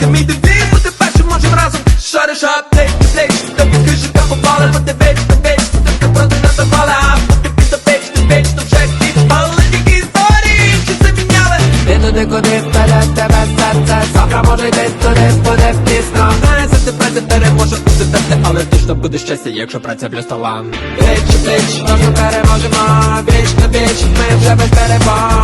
це вийде мій дебіт Бути першим можем разом шариш плеч Та поки життя попали, подивись, та віч Ти проти нас запали, а поки під допеч, ти віч, то вже хід Але тільки історії, чи це міняли Ти туди, куди вперед тебе серце Завтра може йти туди, буде пізно Знає, за тебе це переможе бути терти Але точно буде щастя, якщо праця плюс талант Пліч, пліч, разом переможемо Віч на віч, ми вже без перебою